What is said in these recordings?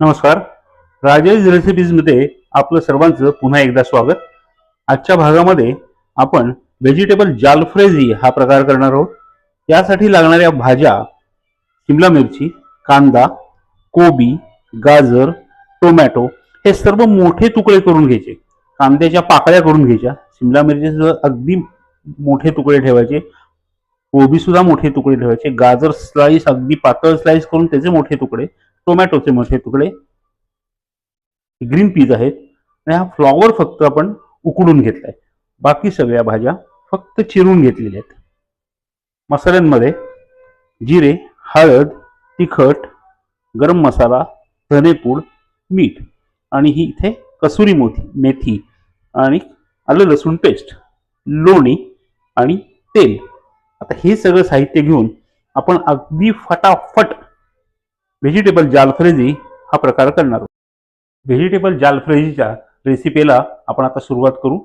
नमस्कार. राजेश रेसिपीजमध्ये आपलं सर्वांचं पुन्हा एकदा स्वागत. आजच्या भागामध्ये आपण व्हेजिटेबल जालफ्रेझी हा प्रकार करणार आहोत. यासाठी लागणाऱ्या भाज्या शिमला मिरची कांदा कोबी गाजर टोमॅटो हे सर्व मोठे तुकडे करून घ्यायचे. कांद्याच्या पाकळ्या करून घ्यायच्या. शिमला मिरचीसुद्धा अगदी मोठे तुकडे ठेवायचे. कोबीसुद्धा मोठे तुकडे ठेवायचे. गाजर स्लाईस अगदी पातळ स्लाईस करून त्याचे मोठे तुकडे. टोमॅटोचे मोठे तुकडे ग्रीन पीज आहेत आणि हा फ्लॉवर फक्त आपण उकडून घेतलाय. बाकी सगळ्या भाज्या फक्त चिरून घेतलेल्या आहेत. मसाल्यांमध्ये जिरे हळद तिखट गरम मसाला धनेपूड मीठ आणि ही इथे कसुरी मोथी मेथी आणि आलं लसूण पेस्ट लोणी आणि तेल. आता हे सगळं साहित्य घेऊन आपण अगदी फटाफट व्हेजिटेबल जालफ्रेझी हा प्रकार करणार व्हेजिटेबल जालफ्रेझीच्या रेसिपीला आपण आता सुरुवात करू.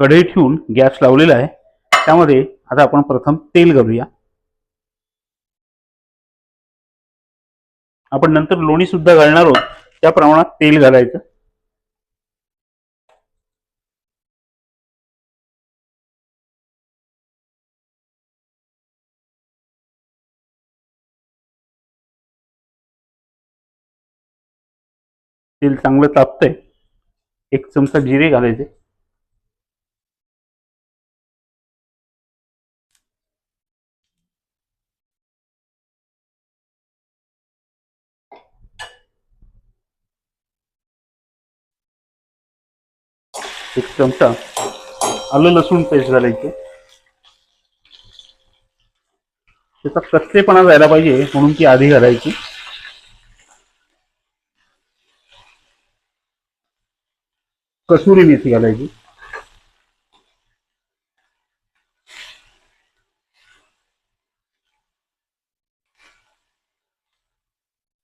कढई ठेवून गॅस लावलेला आहे. त्यामध्ये आता आपण प्रथम तेल घालूया. आपण नंतर लोणी सुद्धा घालणार आहोत. त्या प्रमाणात तेल घालायचं. तेल चांगलं तापतंय. एक चमचा जिरे घालायचे. एक चमचा आलं लसूण पेस्ट घालायचे. त्याचा कच्चेपणा जायला पाहिजे म्हणून ती आधी घालायची. कसुरी मेथी घालायची.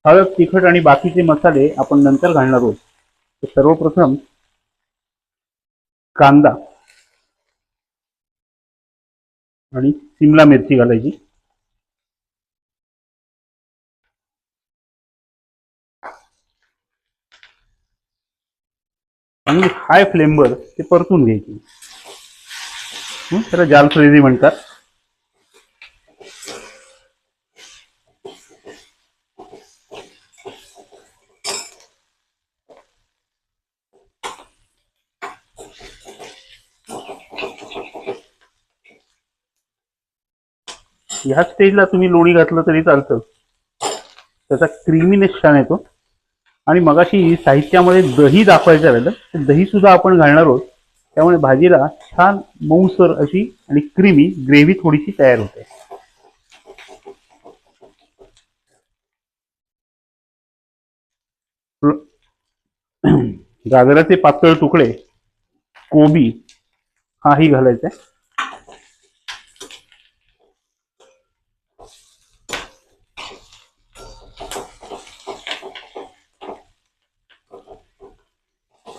हळद तिखट आणि बाकीचे मसाले आपण नंतर घालणार आहोत. तर सर्वप्रथम कांदा आणि शिमला मिरची घालायची. आणि हाय फ्लेमवर ते परतून घ्यायची. त्याला जाल फ्रेझी म्हणतात. ह्या स्टेजला तुम्ही लोणी घातलं तरी चालतं. त्याचा क्रिमिनेस छान येतो. आणि मगाशी साहित्यामध्ये दही दाखवायचं राहिलं तर दही सुद्धा आपण घालणार आहोत. त्यामुळे भाजीला छान मऊसर अशी आणि क्रीमी ग्रेव्ही थोडीशी तयार होते. गाजराचे पातळ तुकडे कोबी हाही घालायचा. आहे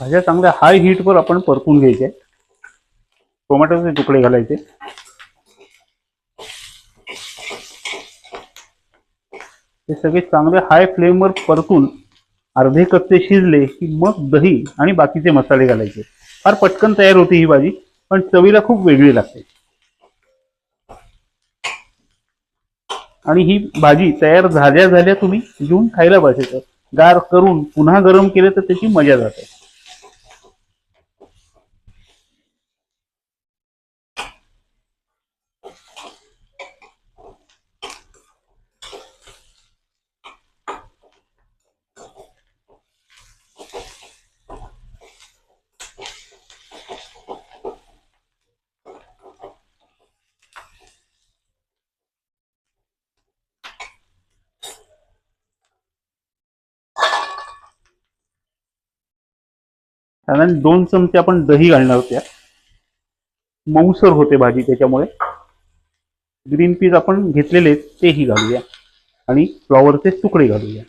भाज्या चांगल्या हाय हीटवर आपण परतून घ्यायचे. टोमॅटोचे तुकडे घालायचे. हे सगळे चांगले हाय फ्लेमवर परतून अर्धे कच्चे शिजले की मग दही आणि बाकीचे मसाले घालायचे. फार पटकन तयार होते ही भाजी पण चवीला खूप वेगळी लागते. आणि ही भाजी तयार झाल्या झाल्या तुम्ही घेऊन खायला पाहिजे गार करून पुन्हा गरम केलं तर त्याची मजा जाते. साधारण दोन चमचे आपण दही घालणार होत्या मऊसर होते भाजी त्याच्यामुळे. ग्रीन पीस आपण घेतलेले तेही घालूया. आणि फ्लॉवरचे तुकडे घालूया.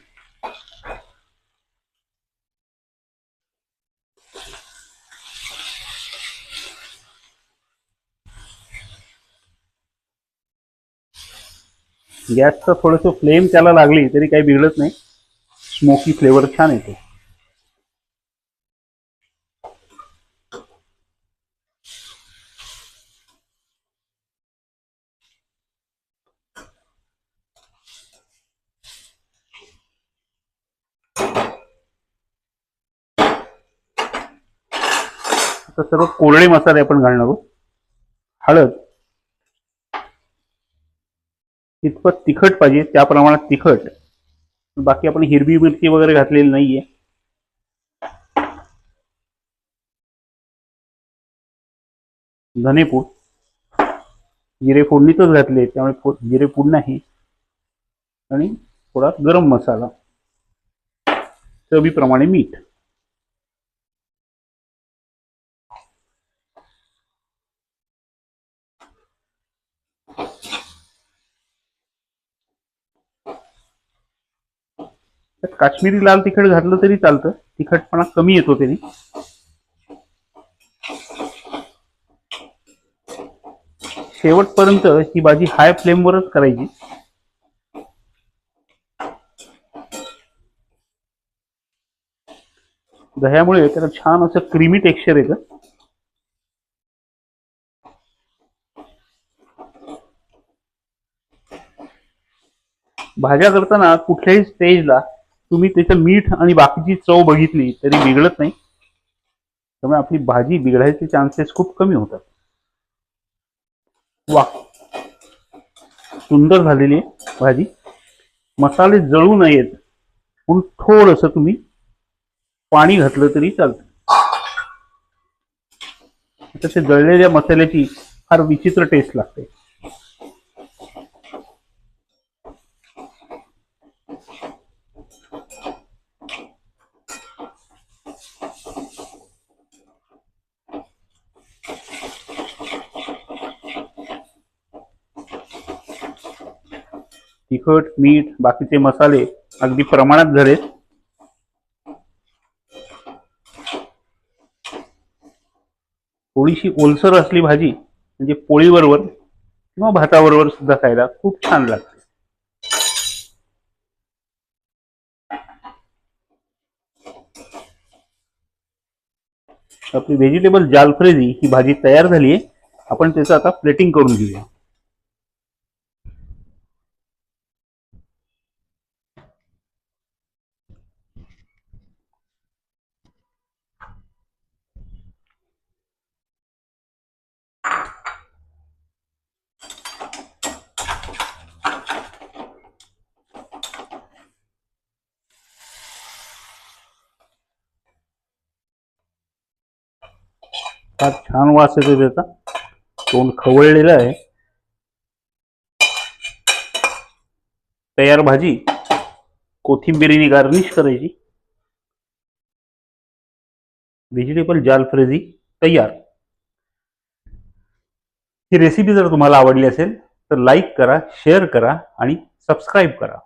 गॅसचं थोडंसं फ्लेम त्याला लागली तरी काही बिघडत नाही. स्मोकी फ्लेवर छान येतो. आता सर्व कोरडे मसाले आपण घालणार आहोत. हळद. इतपत तिखट पाहिजे त्या प्रमाणात तिखट. बाकी आपण हिरवी मिरची वगैरे घातलेली नाहीये. धनेपूड जिरे फोडणीतच घातले त्यामुळे फो- जिरे नाही. आणि थोडा गरम मसाला. चवीप्रमाणे मीठ. त्यात काश्मीरी लाल तिखट घातलं तरी चालतं. तिखटपणा कमी येतो त्याने. शेवटपर्यंत ही भाजी हाय फ्लेमवरच करायची. दह्यामुळे त्याला छान असं क्रीमी टेक्स्चर येतं. भाज्या करताना कुठल्याही स्टेजला तुम्ही त्याचं मीठ आणि बाकीची चव बघितली तरी बिघडत नाही. त्यामुळे आपली भाजी बिघडायचे चान्सेस खूप कमी होतात. वा सुंदर झालेली आहे भाजी. मसाले जळू नयेत. म्हणून थोडंसं तुम्ही पाणी घातलं तरी चालतं. आता ते जळलेल्या मसाल्याची फार विचित्र टेस्ट लागते. तिखट मीठ बाकीचे मसाले अगदी प्रमाणात झालेत. थोडीशी ओलसर असली भाजी म्हणजे पोळीबरोबर किंवा भाताबरोबर सुद्धा खायला खूप छान लागते. आपली व्हेजिटेबल जालफ्रेजी ही भाजी तयार झाली आहे आपण त्याचं आता प्लेटिंग करून घेऊया. फार छान वास येतो त्याचा. तोंड खवळलेलं आहे. तयार भाजी कोथिंबिरीने गार्निश करायची. व्हेजिटेबल जालफ्रेझी तयार. ही रेसिपी जर तुम्हाला आवडली असेल तर लाईक करा शेअर करा आणि सबस्क्राईब करा.